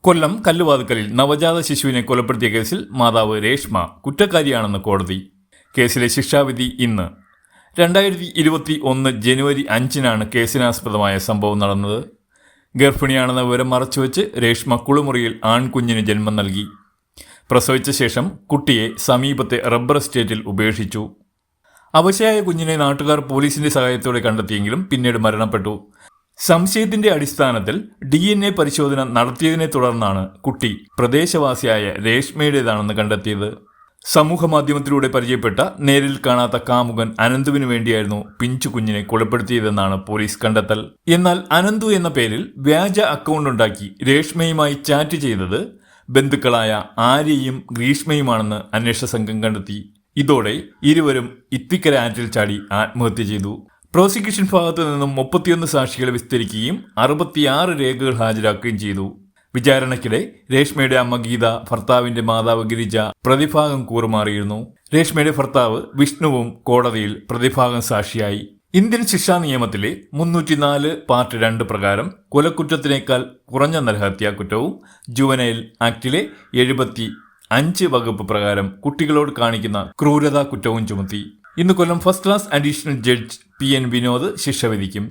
കൊല്ലം കല്ലുവാതുക്കലിൽ നവജാത ശിശുവിനെ കൊലപ്പെടുത്തിയ കേസിൽ മാതാവ് രേഷ്മ കുറ്റക്കാരിയാണെന്ന് കോടതി. കേസിലെ ശിക്ഷാവിധി ഇന്ന്. രണ്ടായിരത്തി ഇരുപത്തി ഒന്ന് ജനുവരി അഞ്ചിനാണ് കേസിനാസ്പദമായ സംഭവം നടന്നത്. ഗർഭിണിയാണെന്ന വിവരം മറച്ചുവെച്ച് രേഷ്മ കുളിമുറിയിൽ ആൺകുഞ്ഞിന് ജന്മം നൽകി. പ്രസവിച്ച ശേഷം കുട്ടിയെ സമീപത്തെ റബ്ബർ എസ്റ്റേറ്റിൽ ഉപേക്ഷിച്ചു. അവശയായ കുഞ്ഞിനെ നാട്ടുകാർ പോലീസിന്റെ സഹായത്തോടെ കണ്ടെത്തിയെങ്കിലും പിന്നീട് മരണപ്പെട്ടു. സംശയത്തിന്റെ അടിസ്ഥാനത്തിൽ ഡി എൻ എ പരിശോധന നടത്തിയതിനെ തുടർന്നാണ് കുട്ടി പ്രദേശവാസിയായ രേഷ്മയുടേതാണെന്ന് കണ്ടെത്തിയത്. സമൂഹ മാധ്യമത്തിലൂടെ പരിചയപ്പെട്ട നേരിൽ കാണാത്ത കാമുകൻ അനന്തുവിനു വേണ്ടിയായിരുന്നു പിഞ്ചു കുഞ്ഞിനെ കൊലപ്പെടുത്തിയതെന്നാണ് പോലീസ് കണ്ടെത്തൽ. എന്നാൽ അനന്തു എന്ന പേരിൽ വ്യാജ അക്കൗണ്ട് ഉണ്ടാക്കി രേഷ്മയുമായി ചാറ്റ് ചെയ്തത് ബന്ധുക്കളായ ആര്യയും ഗ്രീഷ്മയുമാണെന്ന് അന്വേഷണ സംഘം കണ്ടെത്തി. ഇതോടെ ഇരുവരും ഇത്തിക്കര ആറ്റിൽ ചാടി ആത്മഹത്യ ചെയ്തു. പ്രോസിക്യൂഷൻ ഭാഗത്തു നിന്നും മുപ്പത്തിയൊന്ന് സാക്ഷികളെ വിസ്തരിക്കുകയും അറുപത്തിയാറ് രേഖകൾ ഹാജരാക്കുകയും ചെയ്തു. വിചാരണയ്ക്കിടെ രേഷ്മയുടെ അമ്മ ഗീത ഭർത്താവിന്റെ മാതാവ് ഗിരിജ പ്രതിഭാഗം കൂറുമാറിയിരുന്നു. രേഷ്മയുടെ ഭർത്താവ് വിഷ്ണുവും കോടതിയിൽ പ്രതിഭാഗം സാക്ഷിയായി. ഇന്ത്യൻ ശിക്ഷാ നിയമത്തിലെ മുന്നൂറ്റിനാല് പാർട്ട് രണ്ട് പ്രകാരം കൊലക്കുറ്റത്തിനേക്കാൾ കുറഞ്ഞ നരഹത്യാ കുറ്റവും ജുവനൈൽ ആക്ടിലെ എഴുപത്തി അഞ്ച് വകുപ്പ് പ്രകാരം കുട്ടികളോട് കാണിക്കുന്ന ക്രൂരതാ കുറ്റവും ചുമത്തി. ഇന്ന് Kollam first class additional judge P N Vinod ശിക്ഷ വിധിക്കും.